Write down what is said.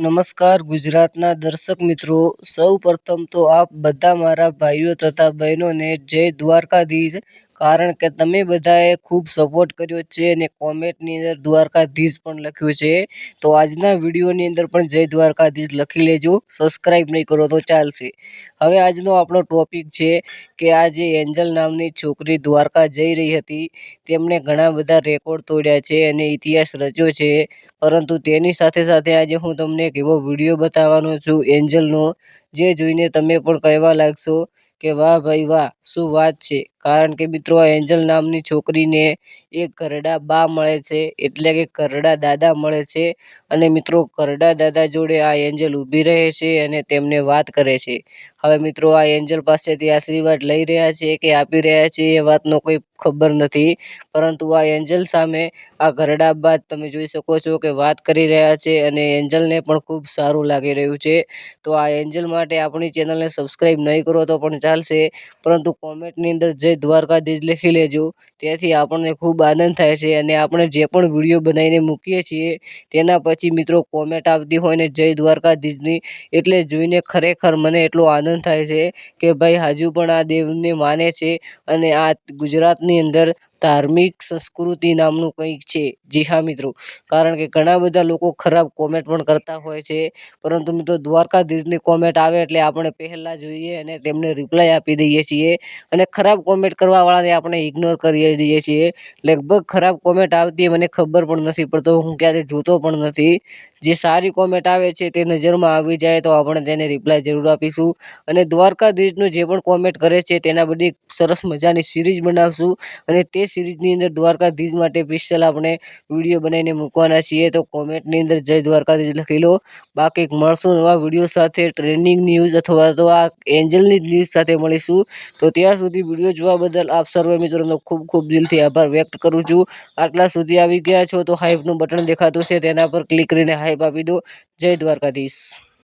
નમસ્કાર ગુજરાતના દર્શક મિત્રો, સૌ પ્રથમ તો આપ બધા મારા ભાઈઓ તથા બહેનોને જય દ્વારકાધીશ. કારણ કે તમે બધાએ ખૂબ સપોર્ટ કર્યો છે અને કોમેન્ટની અંદર દ્વારકાધીશ પણ લખ્યું છે. તો આજના વિડીયોની અંદર પણ જય દ્વારકાધીશ લખી લેજો. સબસ્ક્રાઈબ નહીં કરો તો ચાલશે. હવે આજનો આપણો ટોપિક છે કે આ જે એન્જલ નામની છોકરી દ્વારકા જઈ રહી હતી તેમણે ઘણા બધા રેકોર્ડ તોડ્યા છે અને ઇતિહાસ રચ્યો છે. પરંતુ તેની સાથે સાથે આજે હું તમને એક એવો વીડિયો બતાવવાનો છું એન્જલનો, જે જોઈને તમે પણ કહેવા લાગશો કે વાહ ભાઈ વાહ, શું વાત છે? કારણ કે મિત્રો, એન્જલ નામની છોકરીને એક ઘરડા બા મળે છે, એટલે કે ઘરડા દાદા મળે છે. અને મિત્રો ઘરડા દાદા જોડે આ એન્જલ ઊભી રહે છે અને તેમને વાત કરે છે. હવે મિત્રો, આ એન્જલ પાસેથી આશીર્વાદ લઈ રહ્યા છે કે આપી રહ્યા છે એ વાતનો કોઈ ખબર નથી. પરંતુ આ એન્જલ સામે આ ઘરડા બા તમે જોઈ શકો છો કે વાત કરી રહ્યા છે અને એન્જલને પણ ખૂબ સારું લાગી રહ્યું છે. તો આ એન્જલ માટે આપણી ચેનલને સબસ્ક્રાઈબ નહીં કરો તો પણ ચાલશે. પરંતુ કોમેન્ટની અંદર જય દ્વારકાધીશ લખી લેજો. તેથી આપણને ખૂબ આનંદ થાય છે અને આપણે જે પણ વીડિયો બનાવીને મૂકીએ છીએ, તેના પછી મિત્રો કોમેન્ટ આવતી હોય ને જય દ્વારકાધીશની, એટલે જોઈને ખરેખર મને એટલો આનંદ થાય છે કે ભાઈ હજુ પણ આ દેવને માને છે અને આ ગુજરાતની અંદર ધાર્મિક સંસ્કૃતિ નામનું કંઈક છે. જી હા મિત્રો, કારણ કે ઘણા બધા લોકો ખરાબ કોમેન્ટ પણ કરતા હોય છે. પરંતુ મિત્રો દ્વારકાધીશની કોમેન્ટ આવે એટલે આપણે પહેલાં જોઈએ અને તેમને રિપ્લાય આપી દઈએ છીએ. અને ખરાબ કોમેન્ટ કરવાવાળાને આપણે ઇગ્નોર કરી દઈએ છીએ. લગભગ ખરાબ કોમેન્ટ આવતી મને ખબર પણ નથી પડતો હું ક્યારેય જોતો પણ નથી. જે સારી કોમેન્ટ આવે છે તે નજરમાં આવી જાય તો આપણે તેને રિપ્લાય જરૂર આપીશું. અને દ્વારકાધીશનું જે પણ કોમેન્ટ કરે છે તેના બધી સરસ મજાની સિરીઝ બનાવશું. અને તે સિરીઝની અંદર દ્વારકાધીશ માટે સ્પેશિયલ આપણે વીડિયો બનાવીને મૂકવાના છીએ. તો કોમેન્ટની અંદર જય દ્વારકાધીશ લખી લો. બાકી મળશું નવા વીડિયો સાથે ટ્રેનિંગ ન્યૂઝ અથવા તો આ એન્જલની ન્યૂઝ સાથે મળીશું. તો ત્યાં સુધી વીડિયો જોવા બદલ આપ સર્વે મિત્રોનો ખૂબ ખૂબ દિલથી આભાર વ્યક્ત કરું છું. આટલા સુધી આવી ગયા છો તો હાઈપનું બટન દેખાતું છે તેના પર ક્લિક કરીને હાઈપ આપી દો. જય દ્વારકાધીશ.